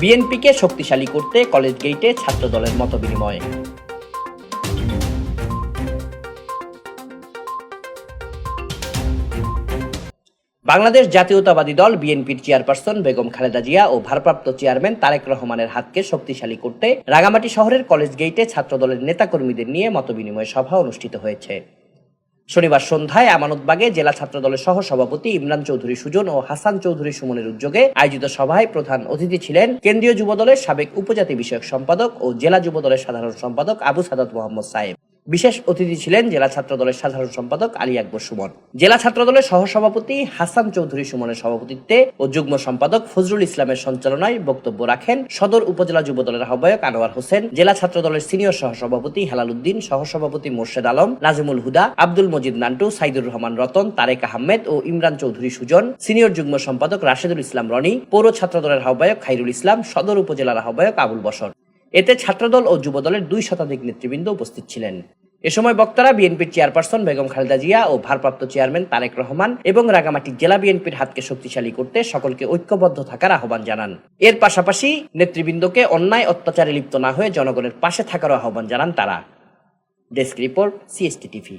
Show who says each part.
Speaker 1: বিএনপিকে শক্তিশালী করতে কলেজ গেইটে ছাত্রদলের মত বিনিময় বাংলাদেশ জাতীয়তাবাদী দল বিএনপির চেয়ারপারসন বেগম খালেদা জিয়া ও ভারপ্রাপ্ত চেয়ারম্যান তারেক রহমানের হাতকে শক্তিশালী করতে রাঙামাটি শহরের কলেজ গেইটে ছাত্রদলের নেতাকর্মীদের নিয়ে মতবিনিময় সভা অনুষ্ঠিত হয়েছে। শনিবার সন্ধ্যায় আমানতবাগে জেলা ছাত্র দলের সহ সভাপতি ইমরান চৌধুরী সুজন ও হাসান চৌধুরী সুমনের উদ্যোগে আয়োজিত সভায় প্রধান অতিথি ছিলেন কেন্দ্রীয় যুবদলের সাবেক উপজাতি বিষয়ক সম্পাদক ও জেলা যুব দলের সাধারণ সম্পাদক আবু সাদত মোহাম্মদ সাহেব বিশেষ অতিথি ছিলেন জেলা ছাত্র দলের সাধারণ সম্পাদক আলী আকবর সুমন। জেলা ছাত্রদলের সহসভাপতি হাসান চৌধুরী সুমনের সভাপতিত্বে ও যুগ্ম সম্পাদক ফজরুল ইসলামের সঞ্চালনায় বক্তব্য রাখেন সদর উপজেলা যুব দলের আহ্বায়ক আনোয়ার হোসেন, জেলা ছাত্র দলের সিনিয়র সহসভাপতি হেলাল উদ্দিন, সহসভাপতি মোর্শেদ আলম, নাজিমুল হুদা, আব্দুল মজিদ নান্টু, সাইদুর রহমান রতন, তারেক আহমেদ ও ইমরান চৌধুরী সুজন, সিনিয়র যুগ্ম সম্পাদক রাশেদুল ইসলাম রনি, পৌর ছাত্র দলের আহ্বায়ক খাইরুল ইসলাম, সদর উপজেলার আহ্বায়ক আবুল বসর। এতে ছাত্রদল ও যুবদলের দুই শতাধিক নেতৃবৃন্দ উপস্থিত ছিলেন। এ সময় বক্তারা বিএনপির চেয়ারপারসন বেগম খালেদা জিয়া ও ভারপ্রাপ্ত চেয়ারম্যান তারেক রহমান এবং রাগামাটি জেলা বিএনপির হাতকে শক্তিশালী করতে সকলকে ঐক্যবদ্ধ থাকার আহ্বান জানান। এর পাশাপাশি নেতৃবৃন্দকে অন্যায়, অত্যাচারে লিপ্ত না হয়ে জনগণের পাশে থাকারও আহ্বান জানান তারা। Desk report CST TV